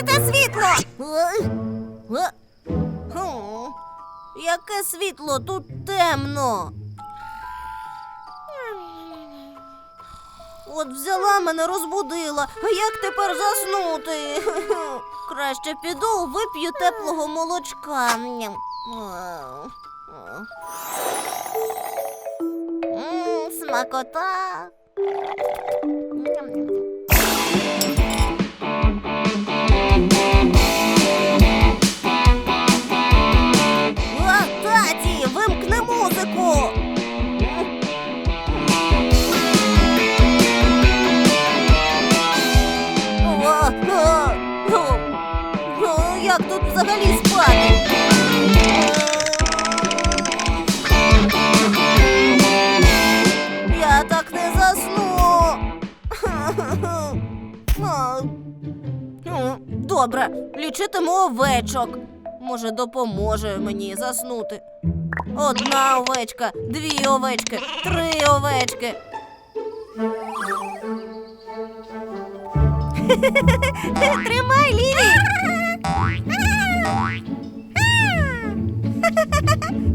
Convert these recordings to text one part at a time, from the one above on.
вимкни те світло. Хм, Яке світло? Тут темно. От взяла мене, розбудила. Як тепер заснути? Краще піду, вип'ю теплого молочка. Смакота. Добре, лічитиму овечок. Може, допоможе мені заснути. Одна овечка, дві овечки, три овечки. Тримай, Лілі.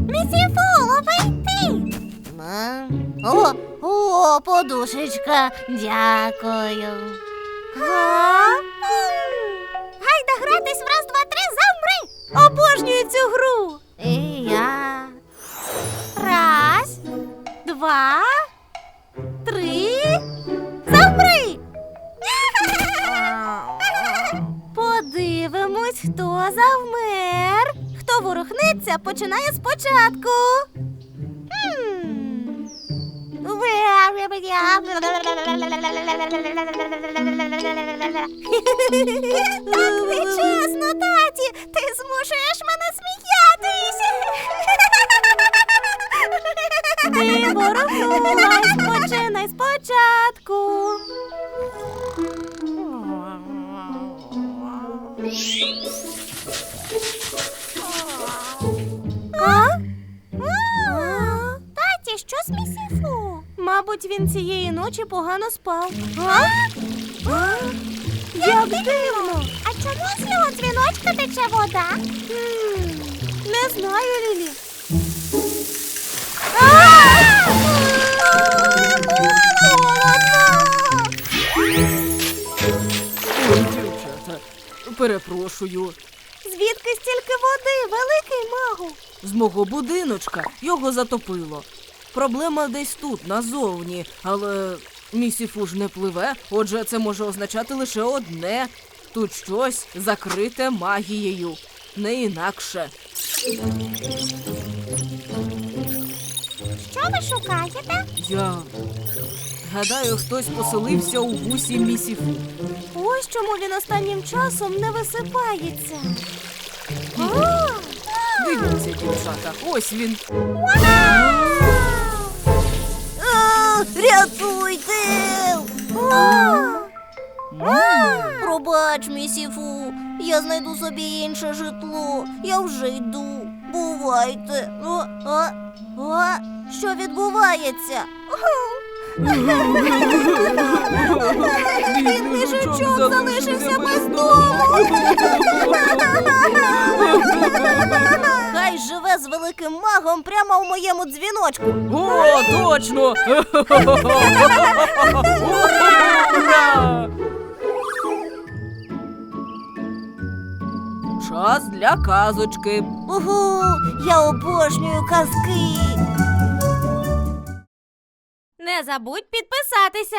Місіфу, лови ти. О, о, подушечка, дякую. Га? Гратись в раз, два, три, замри! Обожнюю цю гру. І я. Раз, два, три. Замри! Подивимось, хто завмер. Хто ворухнеться, починає спочатку. Так нечесно, таті. Ти змушуєш мене сміятися. Ти ворухнулась, починай спочатку. А? Таті, що з місіфу? Мабуть, він цієї ночі погано спав. А? А? Як дивно. А чому з його дзвіночка тече вода? Не знаю, Лілі. Ой, дівчата, перепрошую. Звідки стільки води, великий магу? З мого будиночка його затопило. Проблема десь тут, назовні, але місіфу ж не пливе, отже, це може означати лише одне. Тут щось закрите магією, не інакше. Що ви шукаєте? Я гадаю, хтось поселився у вусі місіфу. Ось чому він останнім часом не висипається. А! Дивіться, дівчата, ось він. Рятуйте! Пробач, місіфу, я знайду собі інше житло. Я вже йду. Бувайте. О, а, а, що відбувається? Бідний жучок залишився без дому. Хай живе з великим магом прямо в моєму дзвіночку. О, точно! Ура! Час для казочки. Угу, я обожнюю казки. Не забудь підписатися.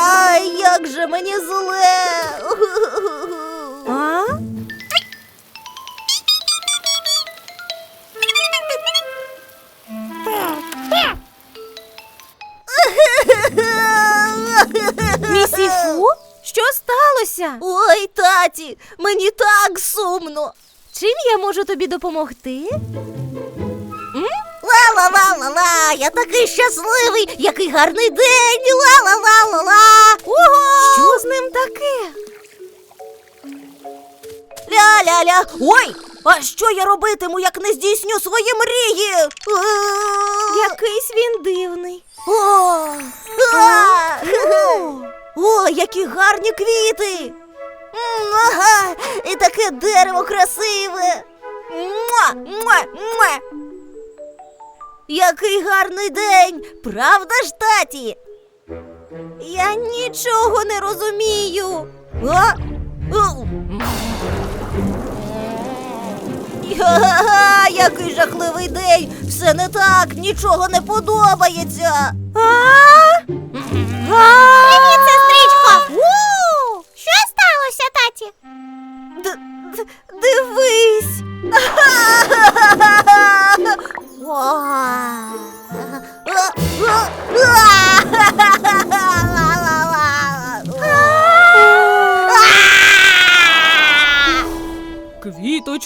Ай, як же мені зле. А? Місіфу? Що сталося? Ой, таті, мені так сумно. Чим я можу тобі допомогти? Ла-ла-ла-ла-ла, я такий щасливий, який гарний день. Ла-ла-ла-ла-ла. Ого! Що з ним таке? Ля-ля-ля. Ой, а що я робитиму, як не здійсню свої мрії? Е, Якийсь він дивний. О, О, які гарні квіти! Ага, і таке дерево красиве. Муа, муа, муа. Який гарний день, правда ж, таті? Я нічого не розумію. А? Га-га-га, який жахливий день! Все не так, нічого не подобається. Привіт, сестричко! Що сталося, таті? Дивись.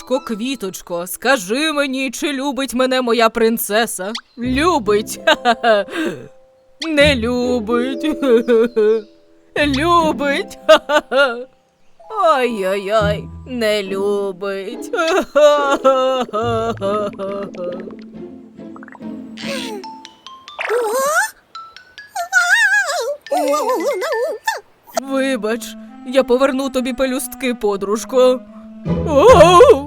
Квіточко, квіточко, скажи мені, чи любить мене моя принцеса? Любить. Ха-ха-ха. Не любить. Любить. Ха-ха-ха. Ой-ой-ой, не любить. Вибач, я поверну тобі пелюстки, подружко. Оу!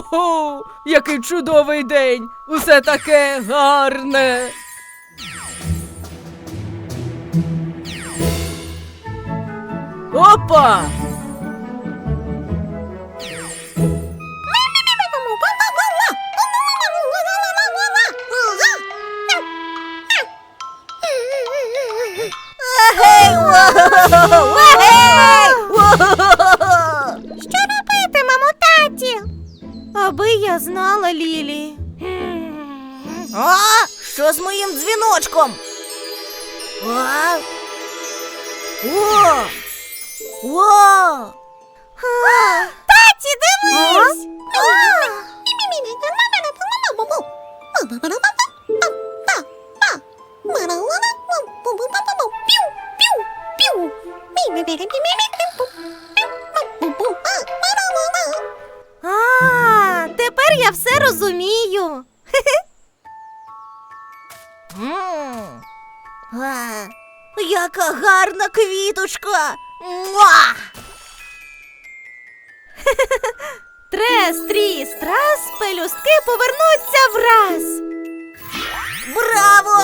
О-хо-хо! Який чудовий день! Усе таке гарне! Опа! Моїм дзвіночком? А? О! О! Таті, дивись! А, тепер я все розумію. М. А, Яка гарна квіточка! Муа! Трес, тріс, трас, пелюстки повернуться враз. Браво!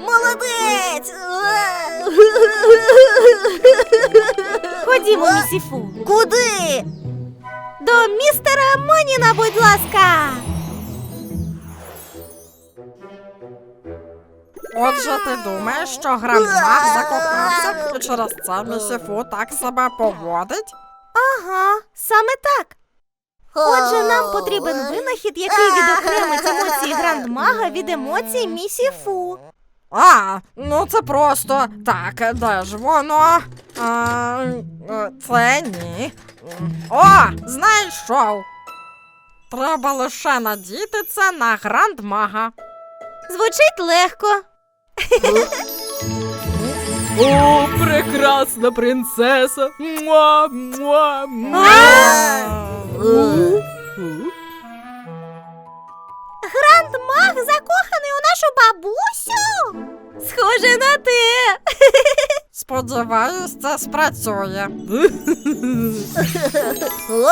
Молодець! Ходімо, місіфу. Куди? До містера Моніна, будь ласка. Отже, ти думаєш, що грандмах закохався і через це місіфу так себе поводить? Ага, саме так. Отже, нам потрібен винахід, який відокремить емоції грандмага від емоцій місіфу. А, ну це просто так, де ж воно? А, е, це ні. О, знайшов. Треба лише надіти це на грандмага. Звучить легко. О, прекрасна принцеса! Муа, муа, муа. У. Грандмаг закоханий у нашу бабусю. Схоже на те. Сподіваюсь, це спрацює. О,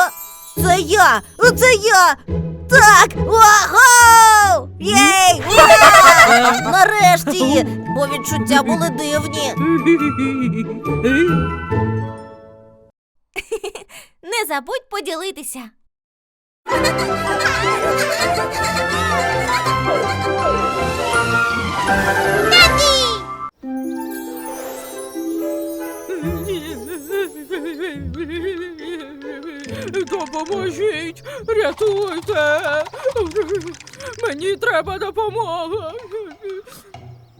це я! Це я! Так! Ого! Єй! Ура! Нарешті! Бо відчуття були дивні. Не забудь поділитися. Допоможіть! Рятуйте! Мені треба допомога.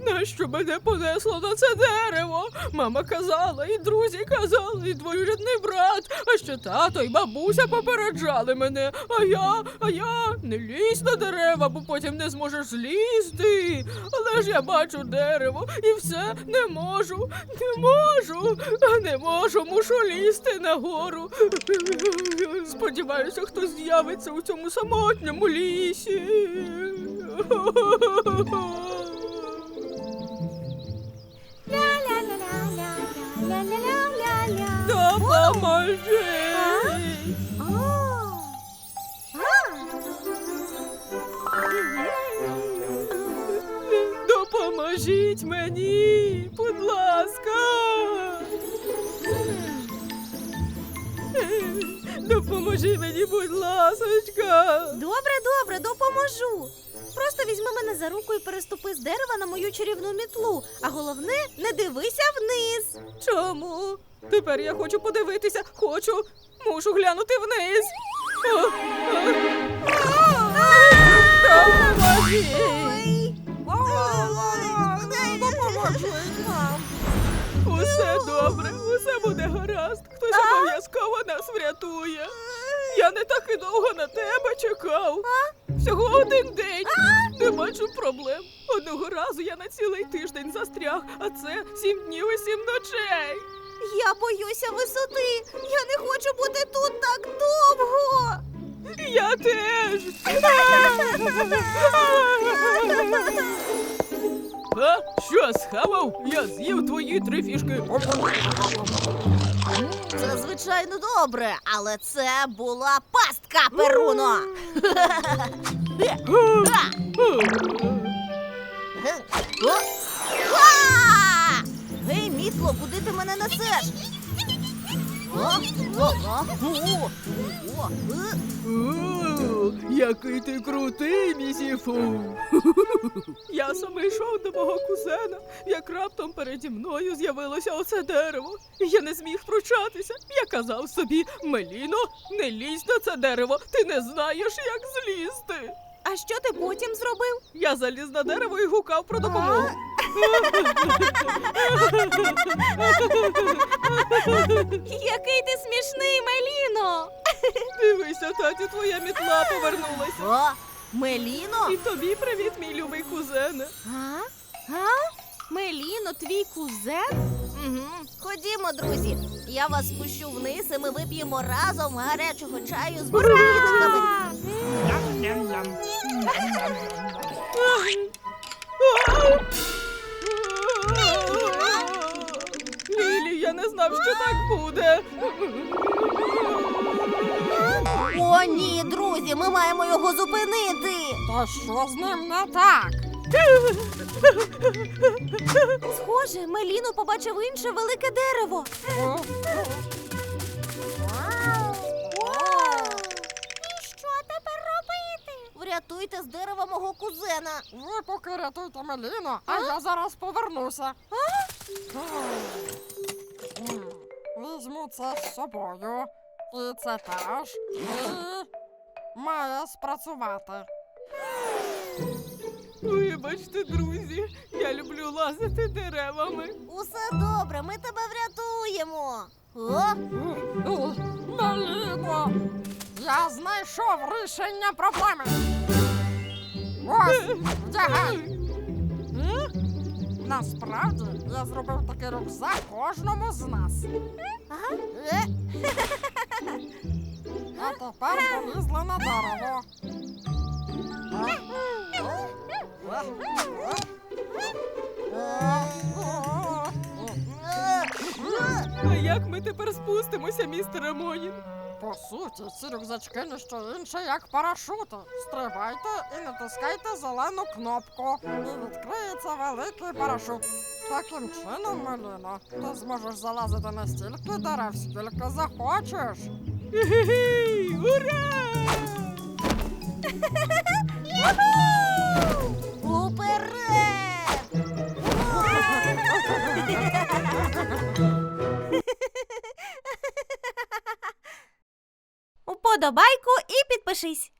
Нащо мене понесло на це дерево? Мама казала, і друзі казали, і двоюрідний брат, а ще тато і бабуся попереджали мене. А я, а я не лізь на дерева, бо потім не зможеш злізти. Але ж я бачу дерево і все не можу, не можу, не можу, мушу лізти нагору. Сподіваюся, хтось з'явиться у цьому самотньому лісі. Допоможи! Допоможіть мені, будь ласка. Допоможи мені, будь ласочка. Добре, добре, допоможу. Просто візьми мене за руку і переступи з дерева на мою чарівну мітлу. А головне, не дивися вниз. Чому? Тепер я хочу подивитися. Хочу. Мушу глянути вниз. Усе добре, усе буде гаразд. Хтось обов'язково нас врятує. Я не так і довго на тебе чекав. Всього один день. Не бачу проблем. Одного разу я на цілий тиждень застряг, а це сім днів і сім ночей. Я боюся висоти. Я не хочу бути тут так довго. Я теж. А? Що схавав? Я з'їв твої три фішки. Це звичайно добре, але це була пастка Перуно. О! Ва! Гей, мітло, куди ти мене несеш? О, е. Який ти крутий, місіфу. Я саме йшов до мого кузена, як раптом переді мною з'явилося оце дерево. Я не зміг пручатися. Я казав собі, Меліно, не лізь на це дерево, ти не знаєш, як злізти. А що ти потім зробив? Я заліз на дерево і гукав про допомогу. Який ти смішний, Меліно! Дивися, таті, твоя мітла повернулася. О, Меліно? І тобі привіт, мій любий кузене. А? А? Меліно, твій кузен? Угу. Ходімо, друзі. Я вас спущу вниз, і ми вип'ємо разом гарячого чаю з бурмінками. Лілі, О, ні, друзі, ми маємо його зупинити. Та що з ним не так? Схоже, Меліно побачив інше велике дерево. І що тепер робити? Врятуйте з дерева мого кузена. Ви поки рятуйте Меліно, а я зараз повернуся. М, Візьму це з собою. І це теж. І має спрацювати. Вибачте, друзі, я люблю лазити деревами. Усе добре, ми тебе врятуємо. О, Меліно! Я знайшов рішення проблеми. Ось, вдягай. Насправді я зробив такий рюкзак кожному з нас. ага. Е, А тепер полізли на дерево. е, е. А як ми тепер спустимося, містере Монін? По суті, ці рюкзачки не що інше, як парашути. Стрибайте і натискайте зелену кнопку. І відкриється великий парашут. Таким чином, Меліна, ти зможеш залазити на стільки дерев, скільки захочеш. Ура! Вподобайку і підпишись.